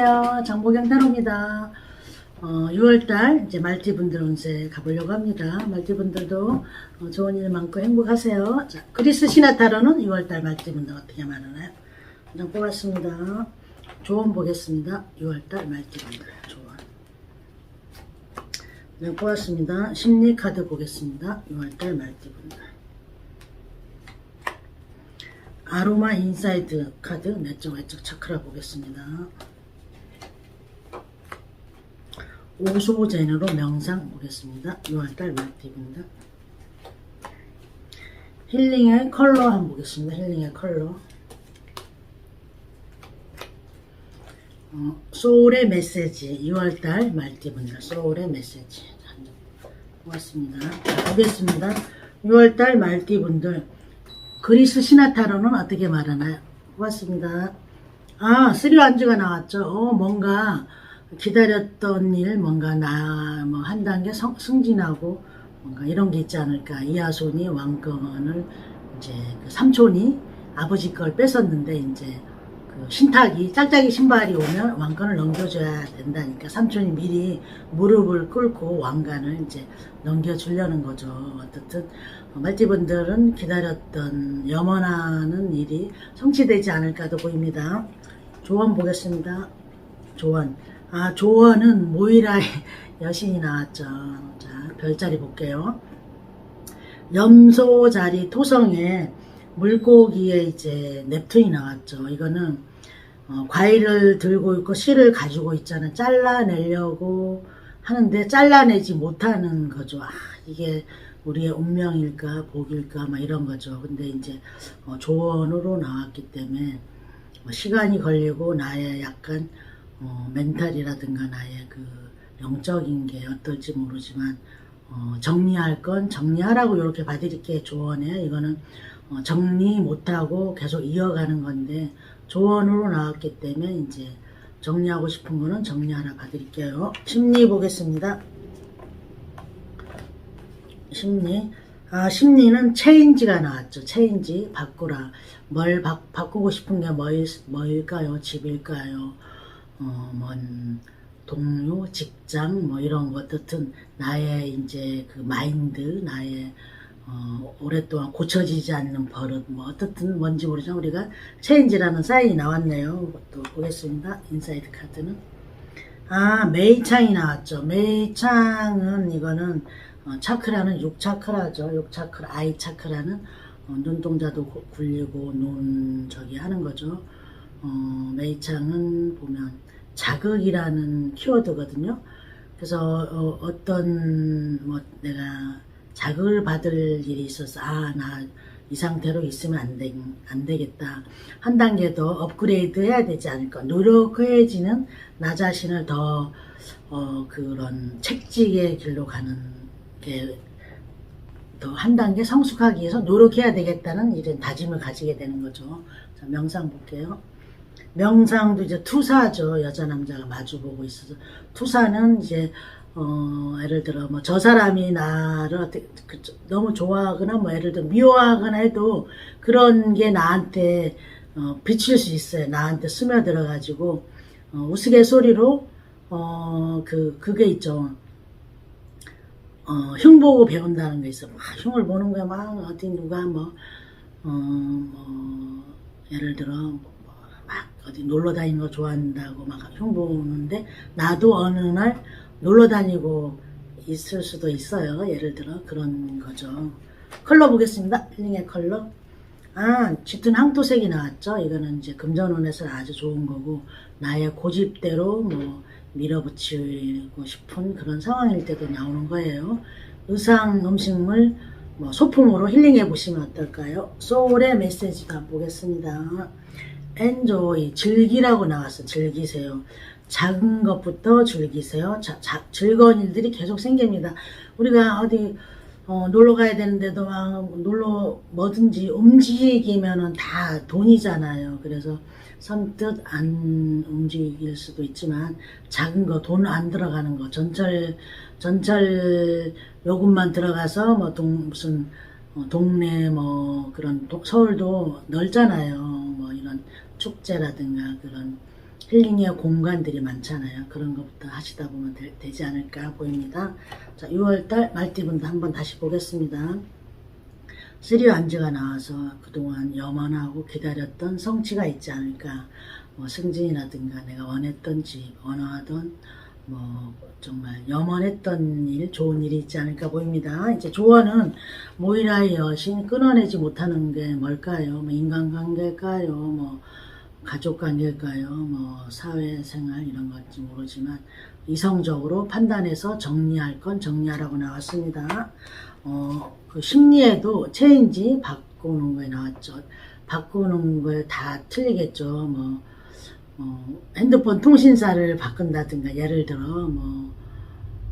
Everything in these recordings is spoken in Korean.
안녕하세요. 장보경 타로입니다. 어, 6월달 이제 말띠분들 운세 가보려고 합니다. 말띠분들도 어, 좋은 일 많고 행복하세요. 자, 그리스 신화 타로는 6월달 말띠분들 어떻게 말하나요? 그냥 뽑았습니다. 조언 보겠습니다. 6월달 말띠분들 조언. 그냥 뽑았습니다. 심리 카드 보겠습니다. 6월달 말띠분들. 아로마 인사이드 카드 내적 외적 차크라 보겠습니다. 오소젠으로 명상 보겠습니다. 6월달 말띠입니다. 힐링의 컬러 한번 보겠습니다. 힐링의 컬러. 어, 소울의 메시지 2월달 말띠입니다. 소울의 메시지 고맙습니다. 자, 보겠습니다. 6월달 말띠분들 그리스 신화타로는 어떻게 말하나요? 고맙습니다. 아, 쓰리완즈가 나왔죠. 어, 뭔가 기다렸던 일, 뭔가 나, 뭐, 한 단계 성, 승진하고, 뭔가 이런 게 있지 않을까. 이하손이 왕권을, 이제, 그 삼촌이 아버지 걸 뺏었는데, 이제, 그 신탁이, 짝짝이 신발이 오면 왕관을 넘겨줘야 된다니까. 삼촌이 미리 무릎을 꿇고 왕관을 이제 넘겨주려는 거죠. 어떻든, 말띠분들은 기다렸던 염원하는 일이 성취되지 않을까도 보입니다. 조언 보겠습니다. 조언. 아, 조언은 모이라의 여신이 나왔죠. 자, 별자리 볼게요. 염소 자리 토성에 물고기에 이제 넵툰이 나왔죠. 이거는 어, 과일을 들고 있고 씨를 가지고 있잖아. 잘라내려고 하는데 잘라내지 못하는 거죠. 아, 이게 우리의 운명일까 복일까 막 이런 거죠. 근데 이제 어, 조언으로 나왔기 때문에 어, 시간이 걸리고 나의 약간 어, 멘탈이라든가 나의 그 영적인 게 어떨지 모르지만 어, 정리할 건 정리하라고 이렇게 봐드릴게 조언해 이거는 어, 정리 못하고 계속 이어가는 건데 조언으로 나왔기 때문에 이제 정리하고 싶은 거는 정리하라 봐드릴게요. 심리 보겠습니다. 심리. 아 심리는 체인지가 나왔죠. 체인지. 바꾸라. 뭘 바, 바꾸고 싶은 게 뭘, 뭘까요? 집일까요 어, 뭔 동료, 직장 뭐 이런 것 어떻든 나의 이제 그 마인드, 나의 어, 오랫동안 고쳐지지 않는 버릇 뭐 어떻든 뭔지 모르지만 우리가 체인지라는 사인이 나왔네요. 또 보겠습니다. 인사이드 카드는 아 메이창이 나왔죠. 메이창은 이거는 어, 차크라는 6차크라죠. 6차크라, 아이 차크라는 어, 눈동자도 구- 굴리고 눈 저기 하는 거죠. 어, 메이창은 보면 자극이라는 키워드거든요. 그래서 어, 떤 뭐 내가 자극을 받을 일이 있어서 아 나 이 상태로 있으면 안, 되, 안 되겠다 한 단계 더 업그레이드 해야 되지 않을까 노력해지는 나 자신을 더 어, 그런 책직의 길로 가는 게 더 한 단계 성숙하기 위해서 노력해야 되겠다는 이런 다짐을 가지게 되는 거죠. 자, 명상 볼게요. 명상도 이제 투사죠. 여자 남자가 마주보고 있어서 투사는 이제 어 예를 들어 뭐 저 사람이 나를 어떻게 그- 너무 좋아하거나 뭐 예를 들어 미워하거나 해도 그런 게 나한테 어 비칠 수 있어요. 나한테 스며들어 가지고 어 우스갯소리로 어 그 그게 있죠. 어, 흉 보고 배운다는 게 있어. 막 흉을 보는 거야. 막 어디 누가 뭐, 어, 뭐, 예를 들어, 뭐, 막 어디 놀러 다니는 거 좋아한다고 막 흉 보는데, 나도 어느 날 놀러 다니고 있을 수도 있어요. 예를 들어, 그런 거죠. 컬러 보겠습니다. 힐링의 컬러. 아, 짙은 항토색이 나왔죠. 이거는 이제 금전운에서 아주 좋은 거고, 나의 고집대로 뭐, 밀어붙이고 싶은 그런 상황일 때도 나오는 거예요. 의상, 음식물, 뭐 소품으로 힐링해 보시면 어떨까요? 소울의 메시지도 보겠습니다. 엔조이, 즐기라고 나왔어. 즐기세요. 작은 것부터 즐기세요. 자, 자, 즐거운 일들이 계속 생깁니다. 우리가 어디 어, 놀러 가야 되는데도 막 놀러 뭐든지 움직이면은 다 돈이잖아요. 그래서 선뜻 안 움직일 수도 있지만 작은 거 돈 안 들어가는 거 전철 전철 요금만 들어가서 뭐 동, 무슨 어, 동네 뭐 그런 도- 서울도 넓잖아요. 축제라든가 그런 힐링의 공간들이 많잖아요. 그런 것부터 하시다 보면 되, 지 않을까 보입니다. 자, 6월달 말띠분도 한번 다시 보겠습니다. 쓰리 안지가 나와서 그동안 염원하고 기다렸던 성취가 있지 않을까. 뭐 승진이라든가 내가 원했던 집, 원하던 뭐 정말 염원했던 일, 좋은 일이 있지 않을까 보입니다. 이제 조언은 모이라의 여신 끊어내지 못하는 게 뭘까요? 뭐 인간관계일까요? 뭐 가족관계일까요? 뭐 사회생활 이런 건지 모르지만 이성적으로 판단해서 정리할 건 정리하라고 나왔습니다. 어, 그 심리에도 체인지 바꾸는 거에 나왔죠. 바꾸는 거에 다 틀리겠죠. 뭐 어, 핸드폰 통신사를 바꾼다든가 예를 들어 뭐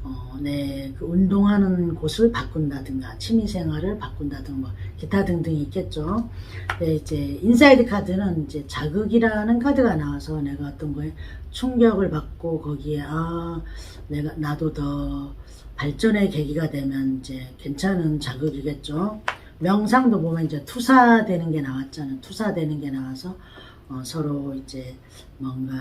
어, 네, 그 운동하는 곳을 바꾼다든가 취미생활을 바꾼다든가 뭐 기타 등등이 있겠죠. 네, 이제 인사이드 카드는 이제 자극이라는 카드가 나와서 내가 어떤 거에 충격을 받고 거기에 아 내가 나도 더 발전의 계기가 되면 이제 괜찮은 자극이겠죠. 명상도 보면 이제 투사되는 게 나왔잖아요. 투사되는 게 나와서 어, 서로 이제 뭔가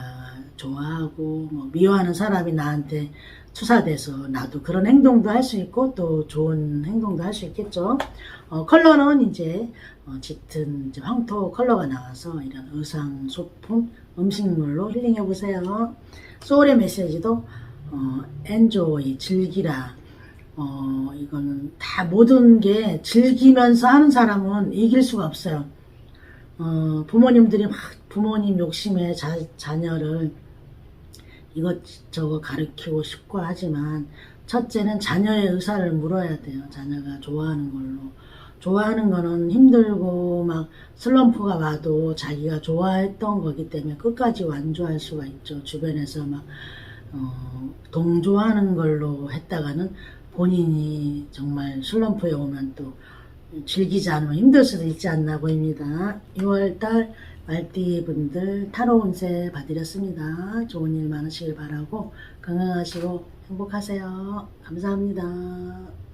좋아하고 뭐 미워하는 사람이 나한테 투사돼서 나도 그런 행동도 할 수 있고 또 좋은 행동도 할 수 있겠죠. 어, 컬러는 이제 어, 짙은 이제 황토 컬러가 나와서 이런 의상, 소품, 음식물로 힐링해 보세요. 소울의 메시지도 어, 엔조이 즐기라. 어, 이거는 다 모든 게 즐기면서 하는 사람은 이길 수가 없어요. 어, 부모님들이 막 부모님 욕심에 자, 자녀를 이것저것 가르치고 싶고 하지만 첫째는 자녀의 의사를 물어야 돼요. 자녀가 좋아하는 걸로. 좋아하는 거는 힘들고 막 슬럼프가 와도 자기가 좋아했던 거기 때문에 끝까지 완주할 수가 있죠. 주변에서 막 어, 동조하는 걸로 했다가는 본인이 정말 슬럼프에 오면 또 즐기지 않으면 힘들 수도 있지 않나 보입니다. 6월달 말띠 분들 타로 운세 봐드렸습니다. 좋은 일 많으시길 바라고 건강하시고 행복하세요. 감사합니다.